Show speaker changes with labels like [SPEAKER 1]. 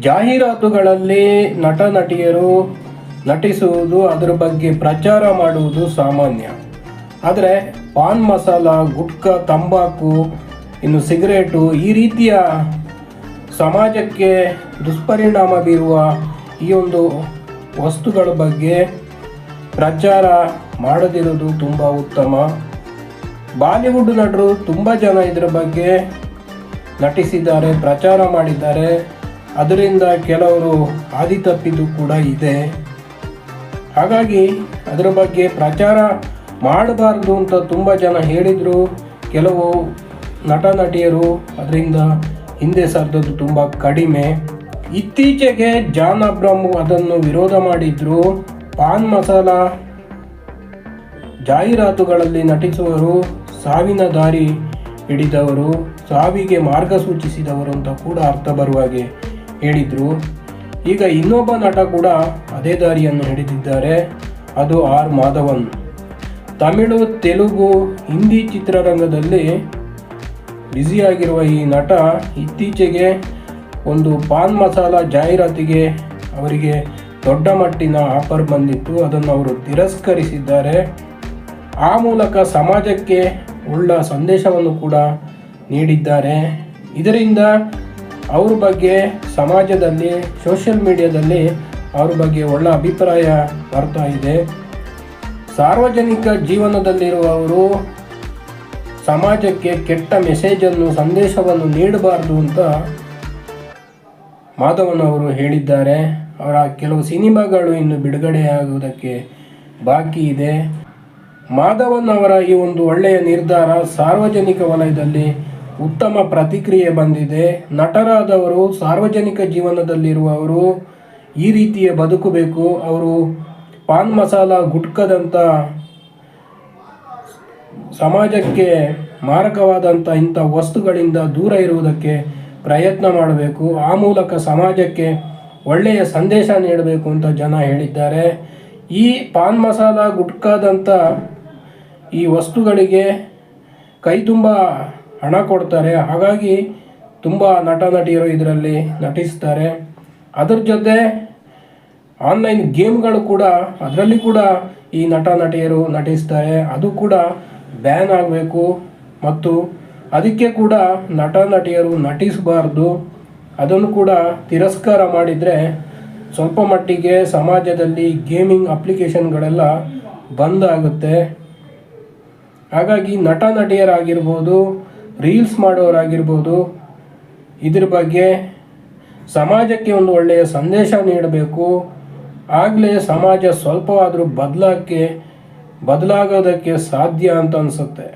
[SPEAKER 1] ಜಾಹೀರಾತುಗಳಲ್ಲಿ ನಟ ನಟಿಯರು ನಟಿಸುವುದು ಅದರ ಬಗ್ಗೆ ಪ್ರಚಾರ ಮಾಡುವುದು ಸಾಮಾನ್ಯ. ಆದರೆ ಪಾನ್ ಮಸಾಲ, ಗುಟ್ಕಾ, ತಂಬಾಕು, ಇನ್ನು ಸಿಗರೇಟು ಈ ರೀತಿಯ ಸಮಾಜಕ್ಕೆ ದುಷ್ಪರಿಣಾಮ ಬೀರುವ ಈ ಒಂದು ವಸ್ತುಗಳ ಬಗ್ಗೆ ಪ್ರಚಾರ ಮಾಡದಿರುವುದು ತುಂಬ ಉತ್ತಮ. ಬಾಲಿವುಡ್ ನಟರು ತುಂಬ ಜನ ಇದರ ಬಗ್ಗೆ ನಟಿಸಿದ್ದಾರೆ, ಪ್ರಚಾರ ಮಾಡಿದ್ದಾರೆ. ಅದರಿಂದ ಕೆಲವರು ಹಾದಿ ತಪ್ಪಿದ್ದು ಕೂಡ ಇದೆ. ಹಾಗಾಗಿ ಅದರ ಬಗ್ಗೆ ಪ್ರಚಾರ ಮಾಡಬಾರ್ದು ಅಂತ ತುಂಬ ಜನ ಹೇಳಿದರು. ಕೆಲವು ನಟ, ನಟಿಯರು ಅದರಿಂದ ಹಿಂದೆ ಸರಿದದ್ದು ತುಂಬ ಕಡಿಮೆ. ಇತ್ತೀಚೆಗೆ ಜಾನ್ ಅಬ್ರಾಮ್ ಅದನ್ನು ವಿರೋಧ ಮಾಡಿದ್ರು. ಪಾನ್ ಮಸಾಲ ಜಾಹೀರಾತುಗಳಲ್ಲಿ ನಟಿಸುವರು ಸಾವಿನ ದಾರಿ ಹಿಡಿದವರು, ಸಾವಿಗೆ ಮಾರ್ಗ ಸೂಚಿಸಿದವರು ಅಂತ ಕೂಡ ಅರ್ಥ ಬರುವ ಹಾಗೆ ಹೇಳಿದರು. ಈಗ ಇನ್ನೊಬ್ಬ ನಟ ಕೂಡ ಅದೇ ದಾರಿಯನ್ನು ಹಿಡಿದಿದ್ದಾರೆ. ಅದು ಆರ್ ಮಾಧವನ್. ತಮಿಳು, ತೆಲುಗು, ಹಿಂದಿ ಚಿತ್ರರಂಗದಲ್ಲಿ ಬ್ಯುಸಿಯಾಗಿರುವ ಈ ನಟ ಇತ್ತೀಚೆಗೆ ಒಂದು ಪಾನ್ ಮಸಾಲ ಜಾಹೀರಾತಿಗೆ ಅವರಿಗೆ ದೊಡ್ಡ ಮಟ್ಟಿನ ಆಫರ್ ಬಂದಿತ್ತು. ಅದನ್ನು ಅವರು ತಿರಸ್ಕರಿಸಿದ್ದಾರೆ. ಆ ಮೂಲಕ ಸಮಾಜಕ್ಕೆ ಉಳ್ಳ ಸಂದೇಶವನ್ನು ಕೂಡ ನೀಡಿದ್ದಾರೆ. ಇದರಿಂದ ಅವ್ರ ಬಗ್ಗೆ ಸಮಾಜದಲ್ಲಿ ಸೋಷಿಯಲ್ ಮೀಡಿಯಾದಲ್ಲಿ ಅವ್ರ ಬಗ್ಗೆ ಒಳ್ಳೆ ಅಭಿಪ್ರಾಯ ಬರ್ತಾ ಇದೆ. ಸಾರ್ವಜನಿಕ ಜೀವನದಲ್ಲಿರುವವರು ಸಮಾಜಕ್ಕೆ ಕೆಟ್ಟ ಮೆಸೇಜನ್ನು ಸಂದೇಶವನ್ನು ನೀಡಬಾರ್ದು ಅಂತ ಮಾಧವನ್ ಅವರು ಹೇಳಿದ್ದಾರೆ. ಅವರ ಕೆಲವು ಸಿನಿಮಾಗಳು ಇನ್ನು ಬಿಡುಗಡೆಯಾಗುವುದಕ್ಕೆ ಬಾಕಿ ಇದೆ. ಮಾಧವನ್ ಅವರ ಈ ಒಂದು ಒಳ್ಳೆಯ ನಿರ್ಧಾರ ಸಾರ್ವಜನಿಕ ವಲಯದಲ್ಲಿ ಉತ್ತಮ ಪ್ರತಿಕ್ರಿಯೆ ಬಂದಿದೆ. ನಟರಾದವರು ಸಾರ್ವಜನಿಕ ಜೀವನದಲ್ಲಿರುವವರು ಈ ರೀತಿಯ ಬದುಕಬೇಕು. ಅವರು ಪಾನ್ ಮಸಾಲ ಗುಟ್ಕದಂಥ ಸಮಾಜಕ್ಕೆ ಮಾರಕವಾದಂಥ ಇಂಥ ವಸ್ತುಗಳಿಂದ ದೂರ ಇರುವುದಕ್ಕೆ ಪ್ರಯತ್ನ ಮಾಡಬೇಕು. ಆ ಮೂಲಕ ಸಮಾಜಕ್ಕೆ ಒಳ್ಳೆಯ ಸಂದೇಶ ನೀಡಬೇಕು ಅಂತ ಜನ ಹೇಳಿದ್ದಾರೆ. ಈ ಪಾನ್ ಮಸಾಲ ಗುಟ್ಕಾದಂಥ ಈ ವಸ್ತುಗಳಿಗೆ ಕೈ ತುಂಬ ಹಣ ಕೊಡ್ತಾರೆ. ಹಾಗಾಗಿ ತುಂಬ ನಟ, ನಟಿಯರು ಇದರಲ್ಲಿ ನಟಿಸ್ತಾರೆ. ಅದರ ಜೊತೆ ಆನ್ಲೈನ್ ಗೇಮ್ಗಳು ಕೂಡ, ಅದರಲ್ಲಿ ಕೂಡ ಈ ನಟ, ನಟಿಯರು ನಟಿಸ್ತಾರೆ. ಅದು ಕೂಡ ಬ್ಯಾನ್ ಆಗಬೇಕು. ಮತ್ತು ಅದಕ್ಕೆ ಕೂಡ ನಟ, ನಟಿಯರು ನಟಿಸಬಾರ್ದು. ಅದನ್ನು ಕೂಡ ತಿರಸ್ಕಾರ ಮಾಡಿದರೆ ಸ್ವಲ್ಪ ಮಟ್ಟಿಗೆ ಸಮಾಜದಲ್ಲಿ ಗೇಮಿಂಗ್ ಅಪ್ಲಿಕೇಶನ್ಗಳೆಲ್ಲ ಬಂದ್ ಆಗುತ್ತೆ. ಹಾಗಾಗಿ ನಟ, ನಟಿಯರಾಗಿರ್ಬೋದು ರೀಲ್ಸ್ ಮಾಡೋರಾಗಿರ್ಬೋದು, ಇದ್ರ ಬಗ್ಗೆ ಸಮಾಜಕ್ಕೆ ಒಂದು ಒಳ್ಳೆಯ ಸಂದೇಶ ನೀಡಬೇಕು. ಆಗಲೇ ಸಮಾಜ ಸ್ವಲ್ಪವಾದರೂ ಬದಲಾಕ್ಕೆ ಬದಲಾಗೋದಕ್ಕೆ ಸಾಧ್ಯ ಅಂತ ಅನಿಸುತ್ತೆ.